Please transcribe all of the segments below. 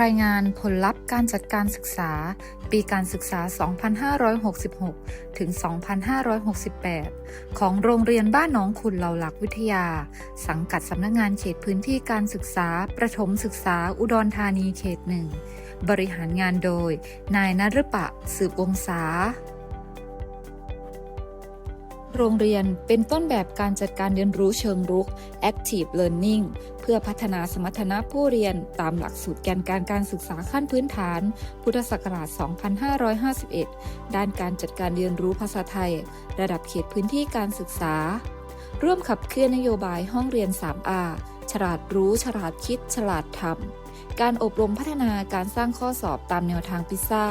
รายงานผลลัพธ์การจัดการศึกษา ปีการศึกษา 2566 ถึง 2568 ของโรงเรียนบ้านหนองขุนเหล่าหลักวิทยา สังกัดสำนักงงานเขตพื้นที่การศึกษา ประถมศึกษาอุดรธานีเขตหนึ่ง บริหารงานโดย นายนฤปะ สืบวงศา โรงเรียนเป็นต้นแบบการจัดการเรียนรู้เชิงรุก Active Learning เพื่อพัฒนาสมรรถนะผู้เรียนตามหลักสูตรแกนการการศึกษาขั้นพื้นฐาน พุทธศักราช 2551 ด้านการจัดการเรียนรู้ภาษาไทย ระดับเขตพื้นที่การศึกษา ร่วมขับเคลื่อนนโยบายห้องเรียน 3R ฉลาดรู้ ฉลาดคิด ฉลาดทำการอบรมพัฒนาการสร้างข้อสอบตามแนวทางพิซซ่า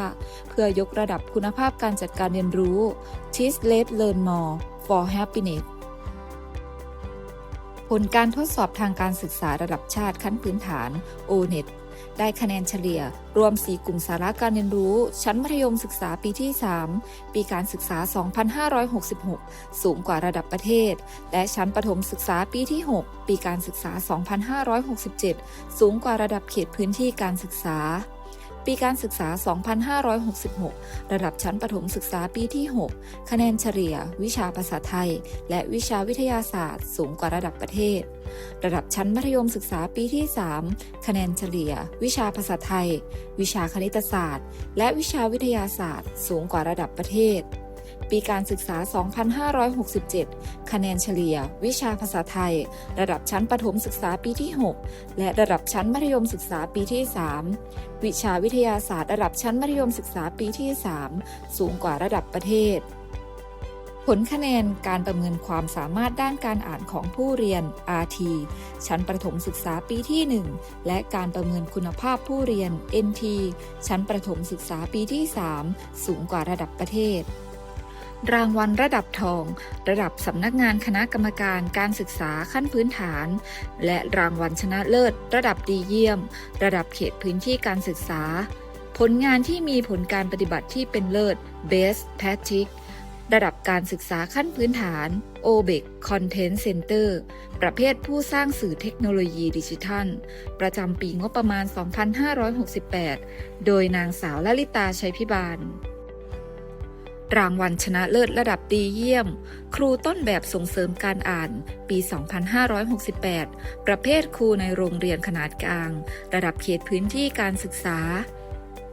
เพื่อยกระดับคุณภาพการจัดการเรียนรู้ Teach Let Learn More for Happiness ผลการทดสอบทางการศึกษาระดับชาติขั้นพื้นฐาน O-NET ได้คะแนนเฉลี่ย รวม 4 กลุ่มสาระการเรียนรู้ ชั้นมัธยมศึกษาปีที่ 3 ปีการศึกษา 2566 สูงกว่าระดับประเทศ และชั้นประถมศึกษาปีที่ 6 ปีการศึกษา 2567 สูงกว่าระดับเขตพื้นที่การศึกษา ปีการศึกษา 2566 ระดับชั้นประถมศึกษาปีที่ 6 คะแนนเฉลี่ย วิชาภาษาไทย และวิชาวิทยาศาสตร์ สูงกว่าระดับประเทศ ระดับชั้นมัธยมศึกษาปีที่ 3 คะแนนเฉลี่ย วิชาภาษาไทย วิชาคณิตศาสตร์ และวิชาวิทยาศาสตร์ สูงกว่าระดับประเทศ ปีการศึกษา 2567 คะแนนเฉลี่ย วิชาภาษาไทย ระดับชั้นประถมศึกษาปีที่ 6 และระดับชั้นมัธยมศึกษาปีที่ 3 วิชาวิทยาศาสตร์ระดับชั้นมัธยมศึกษาปีที่ 3 สูงกว่าระดับประเทศ ผลคะแนนการประเมินความสามารถด้านการอ่านของผู้เรียน RT ชั้นประถมศึกษาปีที่ 1 และการประเมินคุณภาพผู้เรียน NT ชั้นประถมศึกษาปีที่ 3 สูงกว่าระดับประเทศ รางวัลระดับทอง ระดับสำนักงานคณะกรรมการการศึกษาขั้นพื้นฐาน และรางวัลชนะเลิศ ระดับดีเยี่ยม ระดับเขตพื้นที่การศึกษา ผลงานที่มีผลการปฏิบัติที่เป็นเลิศ Best Practice ระดับการศึกษาขั้นพื้นฐาน OBEC Content Center ประเภทผู้สร้างสื่อเทคโนโลยีดิจิทัล ประจำปีงบประมาณ 2568 โดยนางสาวลลิตาชัยพิบาล รางวัลชนะเลิศระดับดีเยี่ยม ครูต้นแบบส่งเสริมการอ่าน ปี 2568 ประเภทครูในโรงเรียนขนาดกลาง ระดับเขตพื้นที่การศึกษา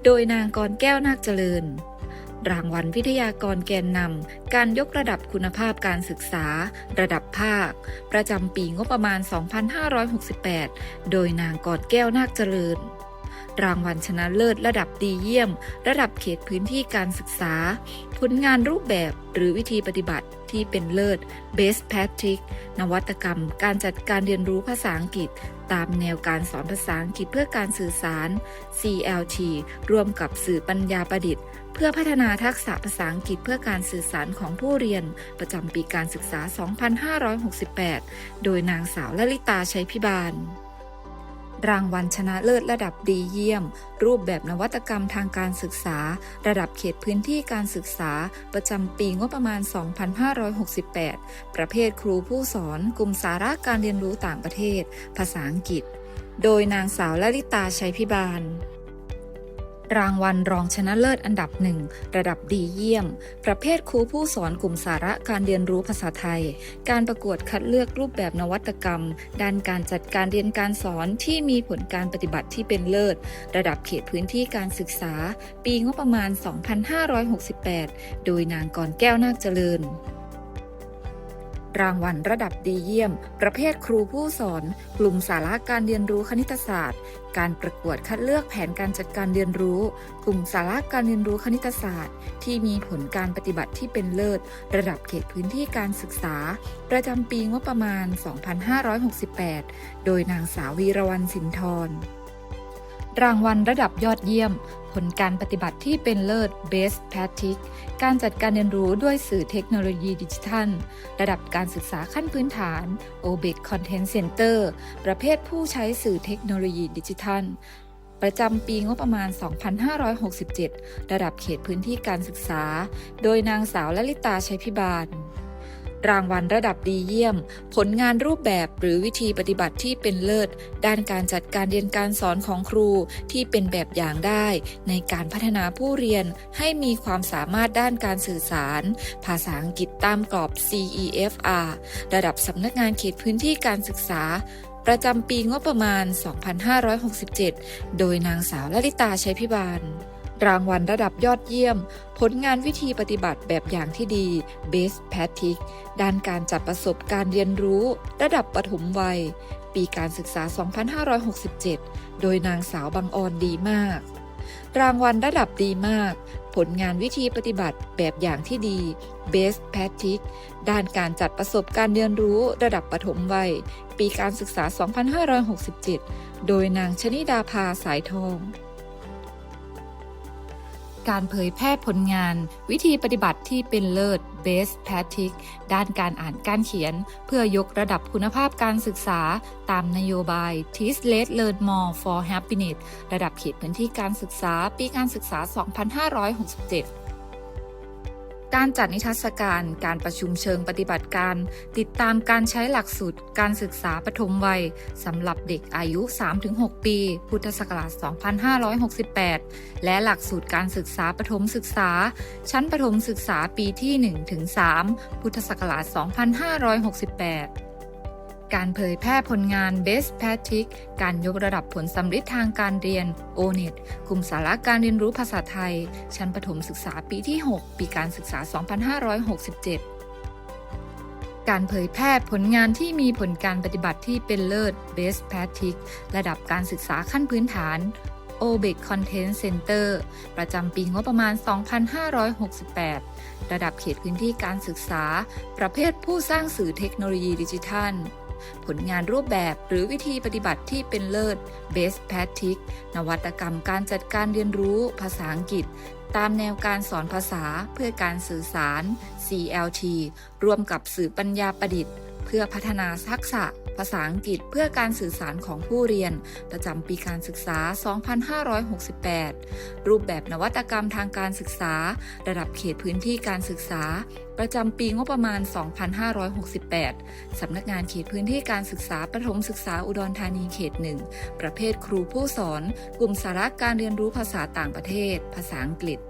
โดยนางกรแก้วนาคเจริญ รางวัลวิทยากรแกนนำการยกระดับคุณภาพการศึกษา ระดับภาค ประจำปีงบประมาณ 2568 โดยนางกรแก้วนาคเจริญ รางวัลชนะเลิศระดับดีเยี่ยม ระดับเขตพื้นที่การศึกษา ผลงานรูปแบบหรือวิธีปฏิบัติที่เป็นเลิศ Best Practice นวัตกรรม การจัดการเรียนรู้ภาษาอังกฤษ ตามแนวการสอนภาษาอังกฤษเพื่อการสื่อสาร CLT ร่วมกับสื่อปัญญาประดิษฐ์ เพื่อพัฒนาทักษะภาษาอังกฤษเพื่อการสื่อสารของผู้เรียน ประจำปีการศึกษา 2568 โดยนางสาวลลิตาชัยพิบาล รางวัลชนะเลิศระดับดีเยี่ยม รูปแบบนวัตกรรมทางการศึกษา ระดับเขตพื้นที่การศึกษา ประจำปีงบประมาณ 2568 ประเภทครูผู้สอน กลุ่มสาระการเรียนรู้ต่างประเทศ ภาษาอังกฤษ โดยนางสาวลลิตาชัยพิบาล รางวัลรองชนะเลิศอันดับหนึ่งระดับดีเยี่ยม ประเภทครูผู้สอนกลุ่มสาระการเรียนรู้ภาษาไทย การประกวดคัดเลือกรูปแบบนวัตกรรม ด้านการจัดการเรียนการสอนที่มีผลการปฏิบัติที่เป็นเลิศ ระดับเขตพื้นที่การศึกษา ปีงบประมาณ 2568 โดยนางกรแก้วนาคเจริญ รางวัลระดับดีเยี่ยม ประเภทครูผู้สอน กลุ่มสาระการเรียนรู้คณิตศาสตร์ การประกวดคัดเลือกแผนการจัดการเรียนรู้ กลุ่มสาระการเรียนรู้คณิตศาสตร์ ที่มีผลการปฏิบัติที่เป็นเลิศ ระดับเขตพื้นที่การศึกษา ประจำปีงบประมาณ 2568 โดยนางสาววีรวรรณสินทร รางวัลระดับยอดเยี่ยม ผลการปฏิบัติที่เป็นเลิศ Best Practice การจัดการเรียนรู้ด้วยสื่อเทคโนโลยีดิจิทัล ระดับการศึกษาขั้นพื้นฐาน OBEC Content Center ประเภทผู้ใช้สื่อเทคโนโลยีดิจิทัล ประจำปีงบประมาณ 2567 ระดับเขตพื้นที่การศึกษา โดยนางสาวลลิตาชัยพิบาล รางวัลระดับดีเยี่ยม ผลงานรูปแบบหรือวิธีปฏิบัติที่เป็นเลิศ ด้านการจัดการเรียนการสอนของครูที่เป็นแบบอย่างได้ ในการพัฒนาผู้เรียนให้มีความสามารถด้านการสื่อสาร ภาษาอังกฤษตามกรอบ CEFR ระดับสำนักงานเขตพื้นที่การศึกษาประจำปีงบประมาณ 2567 โดยนางสาวลลิตาชัยพิบาล รางวัลระดับยอดเยี่ยม ผลงานวิธีปฏิบัติแบบอย่างที่ดี Best Practice ด้านการจัดประสบการณ์เรียนรู้ ระดับปฐมวัย ปีการศึกษา 2567 โดยนางสาวบางออนดีมาก รางวัลระดับดีมาก ผลงานวิธีปฏิบัติแบบอย่างที่ดี Best Practice ด้านการจัดประสบการณ์เรียนรู้ระดับปฐมวัย ปีการศึกษา 2567 โดยนางชนิดาภาสายทอง การเผยแพร่ผลงาน วิธีปฏิบัติที่เป็นเลิศ Best Practice ด้านการอ่านการเขียน เพื่อยกระดับคุณภาพการศึกษา ตามนโยบาย Teach Less Learn More for Happiness ระดับเขตพื้นที่การศึกษาปีการศึกษา 2567 การจัดนิทรรศการ การประชุมเชิงปฏิบัติการ ติดตามการใช้หลักสูตรการศึกษาปฐมวัยสำหรับเด็กอายุ 3-6 ปี พุทธศักราช 2568 และหลักสูตรการศึกษาปฐมศึกษา ชั้นปฐมศึกษาปีที่ 1-3 พุทธศักราช 2568 การเผยแพร่ผลงาน Best Practice การยกระดับผลสำฤทธิ์ทางการเรียน ONET กลุ่มสาระการเรียนรู้ภาษาไทย ชั้นประถมศึกษาปีที่ 6 ปีการศึกษา 2567การเผยแพร่ผลงานที่มีผลการปฏิบัติที่เป็นเลิศ Best Practice ระดับการศึกษาขั้นพื้นฐาน OBEC Content Center ประจำปีงบประมาณ 2568 ระดับเขตพื้นที่การศึกษา ประเภทผู้สร้างสื่อเทคโนโลยีดิจิทัล ผลงานรูปแบบหรือวิธีปฏิบัติที่เป็นเลิศ Best Practice นวัตกรรมการจัดการเรียนรู้ภาษาอังกฤษ ตามแนวการสอนภาษาเพื่อการสื่อสาร CLT ร่วมกับสื่อปัญญาประดิษฐ์ เพื่อพัฒนาทักษะภาษาอังกฤษเพื่อการสื่อสารของผู้เรียน ประจำปีการศึกษา 2568 รูปแบบนวัตกรรมทางการศึกษา ระดับเขตพื้นที่การศึกษา ประจำปีงบประมาณ 2568 สำนักงานเขตพื้นที่การศึกษาประถมศึกษาอุดรธานีเขตหนึ่งประเภทครูผู้สอน กลุ่มสาระการเรียนรู้ภาษาต่างประเทศ ภาษาอังกฤษ